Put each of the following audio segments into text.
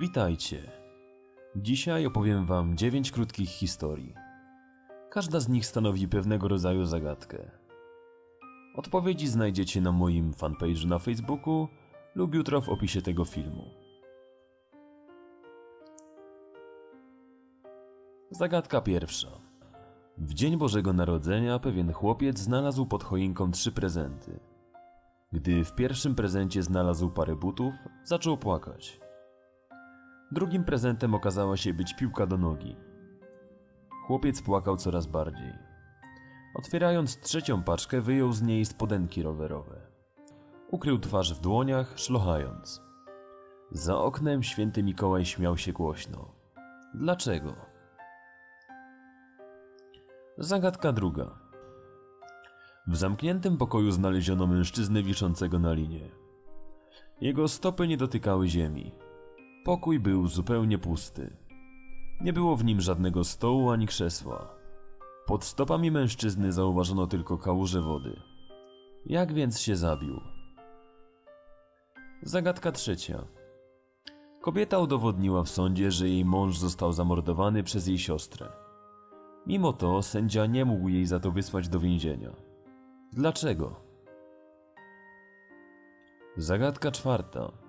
Witajcie. Dzisiaj opowiem Wam dziewięć krótkich historii. Każda z nich stanowi pewnego rodzaju zagadkę. Odpowiedzi znajdziecie na moim fanpage'u na Facebooku lub jutro w opisie tego filmu. Zagadka pierwsza. W dzień Bożego Narodzenia pewien chłopiec znalazł pod choinką trzy prezenty. Gdy w pierwszym prezencie znalazł parę butów, zaczął płakać. Drugim prezentem okazała się być piłka do nogi. Chłopiec płakał coraz bardziej. Otwierając trzecią paczkę, wyjął z niej spodenki rowerowe. Ukrył twarz w dłoniach, szlochając. Za oknem święty Mikołaj śmiał się głośno. Dlaczego? Zagadka druga. W zamkniętym pokoju znaleziono mężczyznę wiszącego na linie. Jego stopy nie dotykały ziemi. Pokój był zupełnie pusty. Nie było w nim żadnego stołu ani krzesła. Pod stopami mężczyzny zauważono tylko kałuże wody. Jak więc się zabił? Zagadka trzecia. Kobieta udowodniła w sądzie, że jej mąż został zamordowany przez jej siostrę. Mimo to sędzia nie mógł jej za to wysłać do więzienia. Dlaczego? Zagadka czwarta.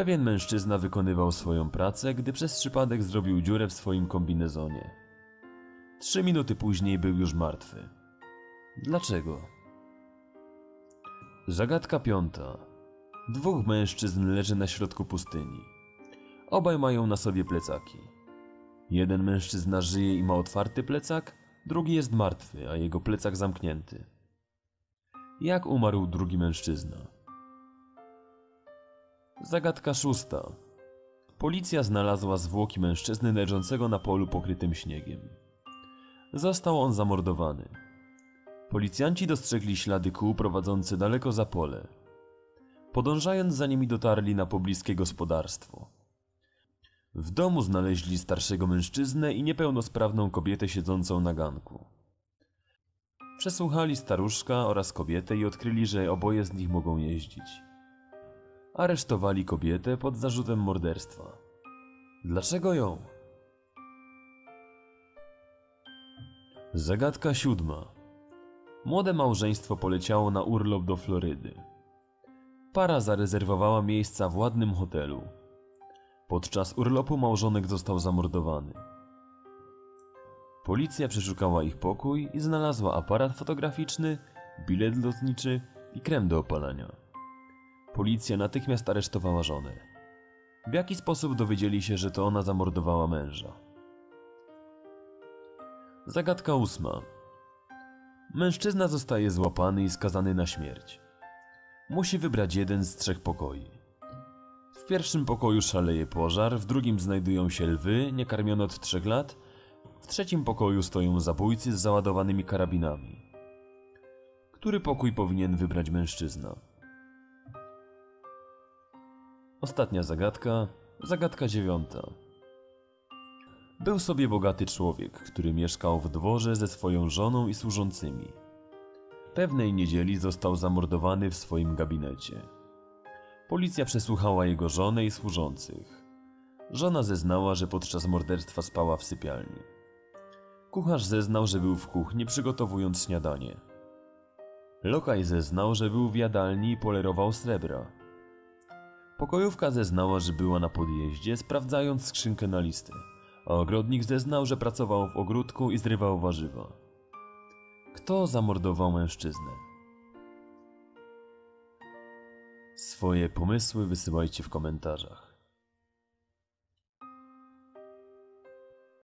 Pewien mężczyzna wykonywał swoją pracę, gdy przez przypadek zrobił dziurę w swoim kombinezonie. Trzy minuty później był już martwy. Dlaczego? Zagadka piąta. Dwóch mężczyzn leży na środku pustyni. Obaj mają na sobie plecaki. Jeden mężczyzna żyje i ma otwarty plecak, drugi jest martwy, a jego plecak zamknięty. Jak umarł drugi mężczyzna? Zagadka szósta. Policja znalazła zwłoki mężczyzny leżącego na polu pokrytym śniegiem. Został on zamordowany. Policjanci dostrzegli ślady kół prowadzące daleko za pole. Podążając za nimi dotarli na pobliskie gospodarstwo. W domu znaleźli starszego mężczyznę i niepełnosprawną kobietę siedzącą na ganku. Przesłuchali staruszka oraz kobietę i odkryli, że oboje z nich mogą jeździć. Aresztowali kobietę pod zarzutem morderstwa. Dlaczego ją? Zagadka siódma. Młode małżeństwo poleciało na urlop do Florydy. Para zarezerwowała miejsca w ładnym hotelu. Podczas urlopu małżonek został zamordowany. Policja przeszukała ich pokój i znalazła aparat fotograficzny, bilet lotniczy i krem do opalania. Policja natychmiast aresztowała żonę. W jaki sposób dowiedzieli się, że to ona zamordowała męża? Zagadka ósma. Mężczyzna zostaje złapany i skazany na śmierć. Musi wybrać jeden z trzech pokoi. W pierwszym pokoju szaleje pożar, w drugim znajdują się lwy, niekarmione od trzech lat, w trzecim pokoju stoją zabójcy z załadowanymi karabinami. Który pokój powinien wybrać mężczyzna? Ostatnia zagadka, zagadka dziewiąta. Był sobie bogaty człowiek, który mieszkał w dworze ze swoją żoną i służącymi. Pewnej niedzieli został zamordowany w swoim gabinecie. Policja przesłuchała jego żonę i służących. Żona zeznała, że podczas morderstwa spała w sypialni. Kucharz zeznał, że był w kuchni przygotowując śniadanie. Lokaj zeznał, że był w jadalni i polerował srebra. Pokojówka zeznała, że była na podjeździe, sprawdzając skrzynkę na listy, a ogrodnik zeznał, że pracował w ogródku i zrywał warzywa. Kto zamordował mężczyznę? Swoje pomysły wysyłajcie w komentarzach.